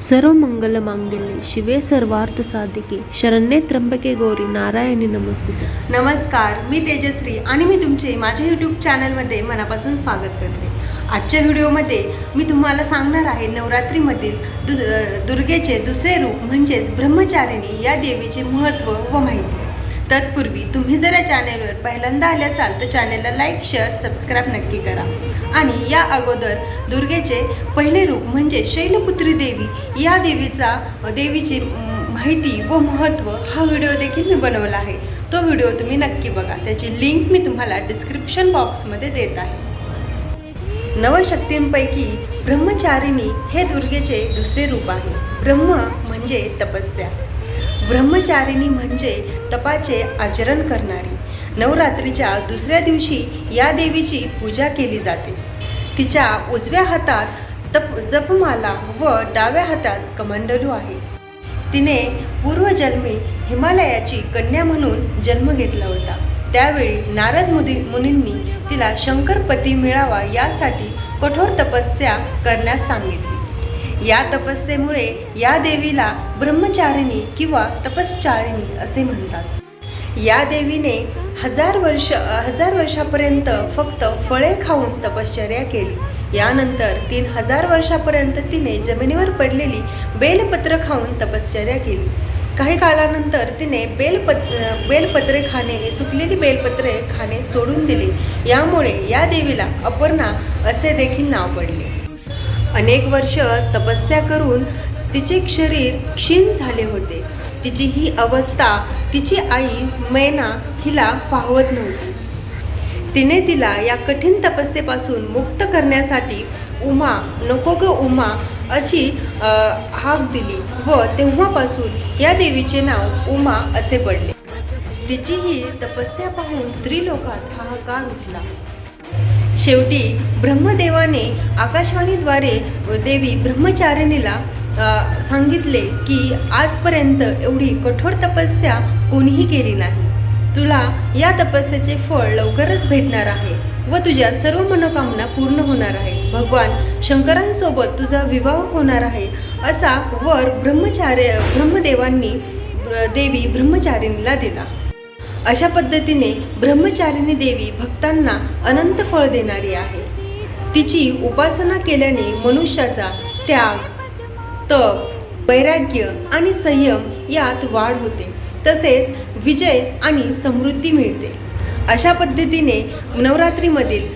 सर्व मंगल मांगल्ये शिवे सर्वार्थ साधिके शरण्ये त्र्यंबके गौरी नारायणी नमस्ते नमस्कार मी तेजश्री आणि मी तुमचे माझ्या यूट्यूब चॅनलमध्ये मनापासून स्वागत करते. आजच्या व्हिडिओमध्ये मी तुम्हाला सांगणार आहे नवरात्रीमधील दु दुर्गेचे दुसरे रूप म्हणजेच ब्रह्मचारिणी या देवीचे महत्त्व व माहिती. तत्पूर्वी तुम्ही जर या चॅनेलवर पहिल्यांदा आले असाल तर चॅनेलला लाईक शेअर सबस्क्राईब नक्की करा. आणि या अगोदर दुर्गेचे पहिले रूप म्हणजे शैलपुत्री देवी या देवीचा देवीची माहिती व महत्त्व हा व्हिडिओ देखील मी बनवला आहे. तो व्हिडिओ तुम्ही नक्की बघा. त्याची लिंक मी तुम्हाला डिस्क्रिप्शन बॉक्समध्ये देत आहे. नवशक्तींपैकी ब्रह्मचारिणी हे दुर्गेचे दुसरे रूप आहे. ब्रह्म म्हणजे तपस्या. ब्रह्मचारिणी म्हणजे तपाचे आचरण करणारी. नवरात्रीच्या दुसऱ्या दिवशी या देवीची पूजा केली जाते. तिच्या उजव्या हातात तप जपमाला व डाव्या हातात कमंडलू आहे. तिने पूर्वजन्मी हिमालयाची कन्या म्हणून जन्म घेतला होता. त्यावेळी नारद मुदी मुनींनी तिला शंकरपती मिळावा यासाठी कठोर तपस्या करण्यास सांगितली. या तपस्येमुळे या देवीला ब्रह्मचारिणी किंवा तपश्चारिणी असे म्हणतात. या देवीने हजार वर्ष हजार वर्षापर्यंत फक्त फळे खाऊन तपश्चर्या केली. यानंतर तीन हजार वर्षापर्यंत तिने जमिनीवर पडलेली बेलपत्र खाऊन तपश्चर्या केली. काही काळानंतर तिने बेलपत बेलपत्रे खाणे सुकलेली बेलपत्रे खाणे सोडून दिले. यामुळे या देवीला अपर्णा असे देखील नाव पडले. अनेक वर्ष तपस्या करून तिचे शरीर क्षीण झाले होते. तिची ही अवस्था तिची आई मैना हिला पाहवत नव्हती. तिने तिला या कठीण तपस्येपासून मुक्त करण्यासाठी उमा नको ग उमा अशी हाक दिली व तेव्हापासून या देवीचे नाव उमा असे पडले. तिची ही तपस्या पाहून त्रिलोकात हाहाकार उठला. शेवटी ब्रह्मदेवाने आकाशवाणीद्वारे देवी ब्रह्मचारिणीला सांगितले की आजपर्यंत एवढी कठोर तपस्या कोणीही केली नाही. तुला या तपस्येचे फळ लवकरच भेटणार आहे व तुझ्या सर्व मनोकामना पूर्ण होणार आहे. भगवान शंकरांसोबत तुझा विवाह होणार आहे असा वर ब्रह्मचार्य ब्रह्मदेवांनी ब्र- देवी ब्रह्मचारिणीला दिला. अशा पद्धतीने ब्रह्मचारिणी देवी भक्तांना अनंत फळ देणारी आहे. तिची उपासना केल्याने मनुष्याचा त्याग तप वैराग्य आणि संयम यात वाढ होते. तसेच विजय आणि समृद्धी मिळते. अशा पद्धतीने नवरात्रीमधील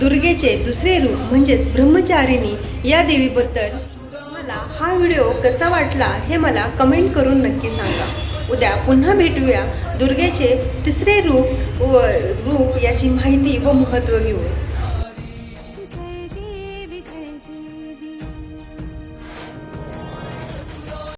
दुर्गेचे दुसरे रूप म्हणजेच ब्रह्मचारिणी या देवीबद्दल मला हा व्हिडिओ कसा वाटला हे मला कमेंट करून नक्की सांगा. उद्या पुन्हा भेटूया दुर्गेचे तिसरे रूप व रूप याची माहिती व महत्त्व घेऊन.